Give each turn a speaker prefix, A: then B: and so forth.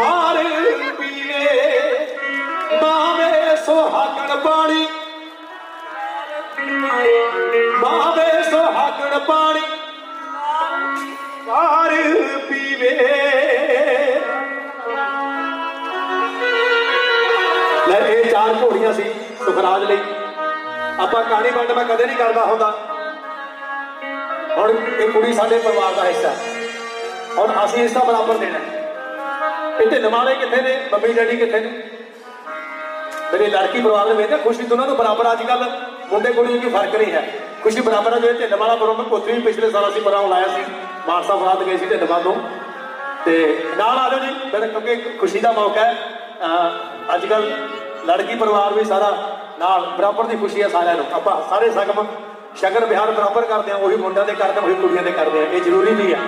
A: ਵਾਰ ਪੀਵੇ ਮਾਵੇ ਸੁਹਾਗਣ ਪਾਣੀ ਮਾਵੇ ਸੁਹਾਗਣ ਪਾਣੀ ਵਾਰ ਪੀਵੇ। ਲੈ, ਇਹ ਚਾਰ ਘੋੜੀਆਂ ਸੀ ਸੁਖਰਾਜ ਲਈ। ਆਪਾਂ ਕਹਾਣੀ ਵੰਡ ਮੈਂ ਕਦੇ ਨਹੀਂ ਕਰਦਾ ਹੁੰਦਾ। ਹੁਣ ਇਹ ਕੁੜੀ ਸਾਡੇ ਪਰਿਵਾਰ ਦਾ ਹਿੱਸਾ ਹੈ। ਹੁਣ ਅਸੀਂ ਇਸ ਦਾ ਬਰਾਬਰ ਦੇਣਾ ਹੈ। ਇਹ ਢਿੱਲ ਵਾਲੇ ਕਿੱਥੇ ਨੇ? ਮੰਮੀ ਡੈਡੀ ਕਿੱਥੇ ਨੇ? ਮੇਰੇ ਲੜਕੀ ਪਰਿਵਾਰ ਦੇ ਵਿੱਚ ਖੁਸ਼ੀ ਦੋਨਾਂ ਨੂੰ ਬਰਾਬਰ ਅੱਜ ਕੱਲ ਮੁੰਡੇ ਕੁੜੀ ਵਿੱਚ ਫ਼ਰਕ ਨਹੀਂ ਹੈ। ਖੁਸ਼ੀ ਬਰਾਬਰ ਹੈ ਜੇ ਢਿੱਲ ਵਾਲਾ ਬਰੋਂ ਵੀ ਪਿਛਲੇ ਸਾਲ ਅਸੀਂ ਪਰਾਂ ਲਾਇਆ ਸੀ। ਮਾਨਸਾ ਫਰਾਦ ਗਏ ਸੀ ਢਿੱਲ ਤੋਂ। ਤੇ ਨਾਲ ਆ ਜਾਓ ਜੀ, ਮੇਰੇ ਕਿਉਂਕਿ ਖੁਸ਼ੀ ਦਾ ਮੌਕਾ ਹੈ। ਅਹ ਅੱਜ ਕੱਲ ਲੜਕੀ ਪਰਿਵਾਰ ਵੀ ਸਾਰਾ ਨਾਲ ਬਰਾਬਰ ਦੀ ਖੁਸ਼ੀ ਹੈ ਸਾਰਿਆਂ ਨੂੰ। ਆਪਾਂ ਸਾਰੇ ਸਗਮ ਸ਼ਗਨ ਵਿਹਾਰ ਬਰਾਬਰ ਕਰਦੇ ਆ, ਉਹੀ ਮੁੰਡਿਆਂ ਦੇ ਕਰਦੇ ਆ ਉਹੀ ਕੁੜੀਆਂ ਦੇ ਕਰਦੇ ਆ। ਇਹ ਜ਼ਰੂਰੀ ਨਹੀਂ ਹੈ